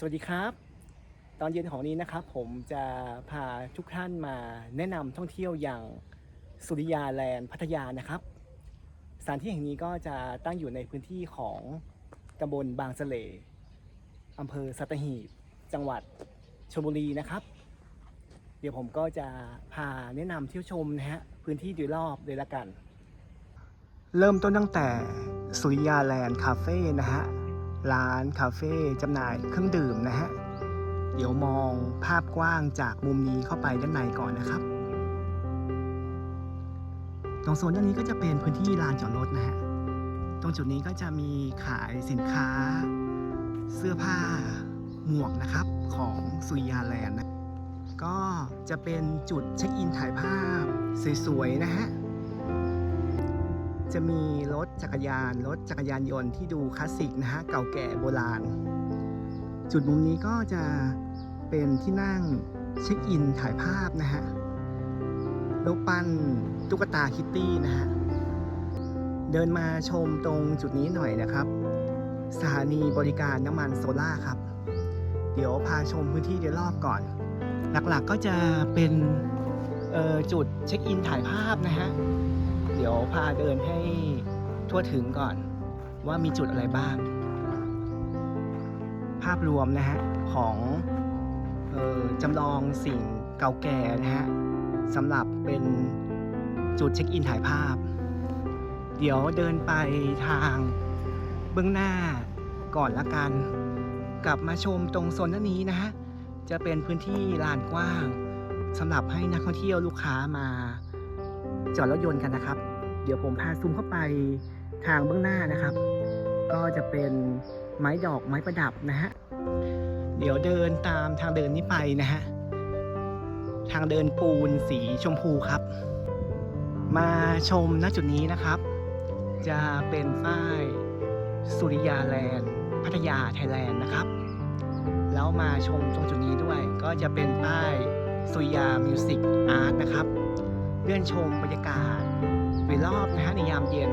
สวัสดีครับ ตอนเย็นของนี้นะครับ ผมจะพาทุกท่านมาแนะนำท่องเที่ยวอย่างสุริยาแลนด์พัทยานะครับ สถานที่แห่งนี้ก็จะตั้งอยู่ในพื้นที่ของตำบลบางสลอำเภอสัตหีบ จังหวัดชลบุรีนะครับ เดี๋ยวผมก็จะพาแนะนำเที่ยวชมนะฮะพื้นที่โดยรอบเลยละกัน เริ่มต้นตั้งแต่สุริยาแลนด์คาเฟ่นะฮะ ร้านคาเฟ่จำหน่ายเครื่องดื่มนะฮะ เดี๋ยวมองภาพกว้างจากมุมนี้เข้าไปด้านในก่อนนะครับตรงโซนด้านนี้ก็จะเป็นพื้นที่ลานจอดรถนะฮะ ตรงจุดนี้ก็จะมีขายสินค้า เสื้อผ้า หมวกนะครับของสุยาแลนด์นะ ก็จะเป็นจุดเช็คอินถ่ายภาพสวยๆนะฮะ จะมีรถจักรยาน รถจักรยานยนต์ที่ดูคลาสสิกนะฮะเก่าแก่โบราณ จุดมุมนี้ก็จะเป็นที่นั่งเช็คอินถ่ายภาพนะฮะรูปปั้นตุ๊กตาคิตตี้นะฮะเดินมาชมตรงจุดนี้หน่อยนะครับ สถานีบริการน้ำมันโซล่าครับ เดี๋ยวพาชมพื้นที่โดยรอบก่อน หลักๆก็จะเป็นจุดเช็คอินถ่ายภาพนะฮะ เดี๋ยวพาเดินให้ทั่วถึงก่อนว่ามีจุดอะไรบ้าง ภาพรวมนะฮะ ของออจำลองสิ่งเก่าแก่นะฮะสำหรับเป็นจุดเช็คอินถ่ายภาพ เดี๋ยวเดินไปทางเบื้องหน้าก่อนละกัน กลับมาชมตรงโซนนี้นะฮะ จะเป็นพื้นที่ลานกว้างสำหรับให้นักท่องเที่ยวลูกค้ามา จอดรถยนต์กันนะครับ เดี๋ยวผมพาซูมเข้าไปทางเบื้องหน้านะครับ ก็จะเป็นไม้ดอกไม้ประดับนะฮะเดี๋ยวเดินตามทางเดินนี้ไปนะฮะทางเดินปูนสีชมพูครับ มาชมณจุดนี้นะครับ จะเป็นป้ายสุริยาแลนด์พัทยาไทยแลนด์นะครับ แล้วมาชมตรงจุดนี้ด้วย ก็จะเป็นป้ายสุริยามิวสิกอาร์ตนะครับ เลื่อนชมบรรยากาศโดยรอบนะฮะในยามเย็น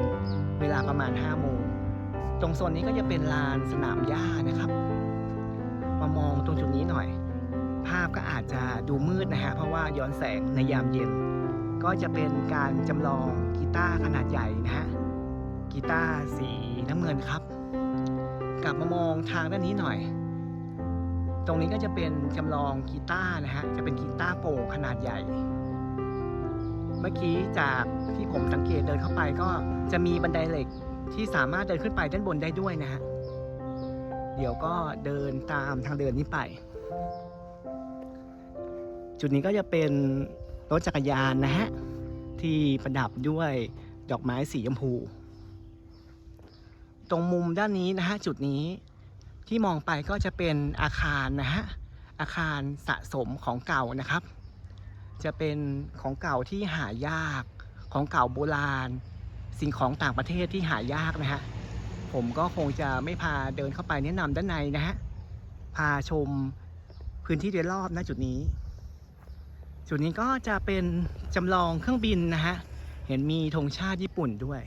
เวลาประมาณ5โมงตรงโซนนี้ก็จะเป็นลานสนามหญ้านะครับ มามองตรงจุดนี้หน่อย ภาพก็อาจจะดูมืดนะฮะเพราะว่าย้อนแสงในยามเย็น ก็จะเป็นการจำลองกีตาร์ขนาดใหญ่นะฮะกีตาร์สีน้ำเงินครับ กลับมามองทางด้านนี้หน่อย ตรงนี้ก็จะเป็นจำลองกีตาร์นะฮะจะเป็นกีตาร์โปร่งขนาดใหญ่ มื่อกี้จากที่ผมสังเกตเดินเข้าไปก็จะมีบันไดเหล็กที่สามารถเดินขึ้นไปด้านบนได้ด้วยนะฮะ เดี๋ยวก็เดินตามทางเดินนี้ไป จุดนี้ก็จะเป็นรถจักรยานนะฮะ ที่ประดับด้วยดอกไม้สีชมพู ตรงมุมด้านนี้นะฮะจุดนี้ที่มองไปก็จะเป็นอาคารนะฮะ อาคารสะสมของเก่านะครับ จะเป็นของเก่าที่หายากของเก่าโบราณ สิ่งของต่างประเทศที่หายากนะฮะผมก็คงจะไม่พาเดินเข้าไปแนะนำด้านในนะฮะพาชมพื้นที่โดยรอบนะจุดนี้ จุดนี้ก็จะเป็นจำลองเครื่องบินนะฮะเห็นมีธงชาติญี่ปุ่นด้วย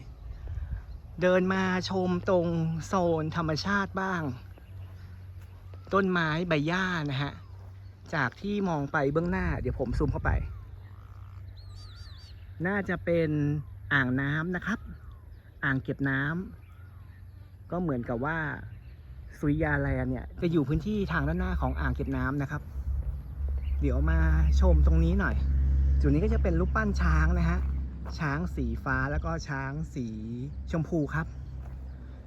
เดินมาชมตรงโซนธรรมชาติบ้าง ต้นไม้ใบหญ้านะฮะ จากที่มองไปเบื้องหน้า เดี๋ยวผมซูมเข้าไป น่าจะเป็นอ่างน้ำนะครับ อ่างเก็บน้ำก็เหมือนกับว่าสุริยาแลนเนี่ยจะอยู่พื้นที่ทางด้านหน้าของอ่างเก็บน้ำนะครับ เดี๋ยวมาชมตรงนี้หน่อย จุดนี้ก็จะเป็นรูปปั้นช้างนะฮะช้างสีฟ้าแล้วก็ช้างสีชมพูครับ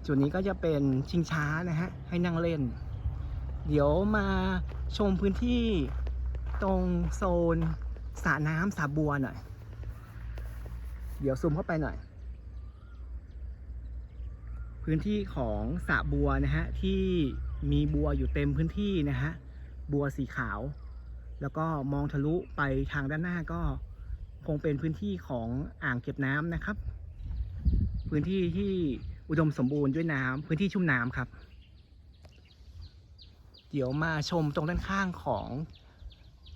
จุดนี้ก็จะเป็นชิงช้านะฮะให้นั่งเล่น เดี๋ยวมาชมพื้นที่ตรงโซนสระน้ำสาบัวหน่อย เดี๋ยวซูมเข้าไปหน่อย พื้นที่ของสระบัวนะฮะที่มีบัวอยู่เต็มพื้นที่นะฮะบัวสีขาว แล้วก็มองทะลุไปทางด้านหน้าก็คงเป็นพื้นที่ของอ่างเก็บน้ำนะครับ พื้นที่ที่อุดมสมบูรณ์ด้วยน้ำพื้นที่ชุ่มน้ำครับ เดี๋ยวมาชมตรงด้านข้างของ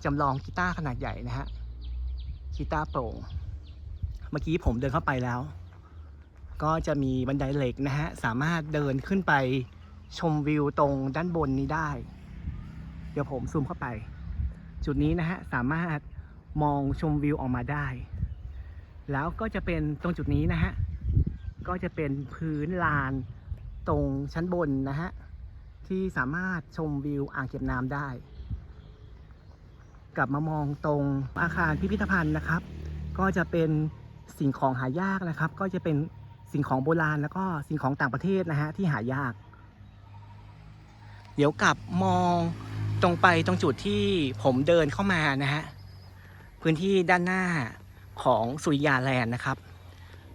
จำลองกีตาร์ขนาดใหญ่นะฮะกีตาร์โปร่งเมื่อกี้ผมเดินเข้าไปแล้ว ก็จะมีบันไดเหล็กนะฮะ สามารถเดินขึ้นไปชมวิวตรงด้านบนนี้ได้ เดี๋ยวผมซูมเข้าไป จุดนี้นะฮะ สามารถมองชมวิวออกมาได้ แล้วก็จะเป็นตรงจุดนี้นะฮะ ก็จะเป็นพื้นลานตรงชั้นบนนะฮะ ที่สามารถชมวิวอ่างเก็บน้ำได้ กลับมามองตรงอาคารพิพิธภัณฑ์นะครับ ก็จะเป็นสิ่งของหายากนะครับ ก็จะเป็นสิ่งของโบราณแล้วก็สิ่งของต่างประเทศนะฮะที่หายาก เดี๋ยวกลับมองตรงไปตรงจุดที่ผมเดินเข้ามานะฮะพื้นที่ด้านหน้าของสุริยาแลนด์นะครับ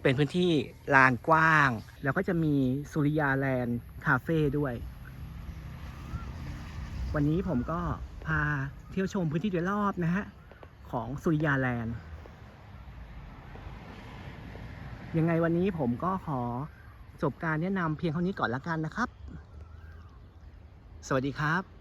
เป็นพื้นที่ลานกว้าง แล้วก็จะมีสุริยาแลนด์คาเฟ่ด้วย วันนี้ผมก็พาเที่ยวชมพื้นที่โดยรอบนะฮะ ของสุริยาแลนด์ ยังไงวันนี้ผมก็ขอจบการแนะนำเพียงเท่านี้ก่อนละกันนะครับ สวัสดีครับ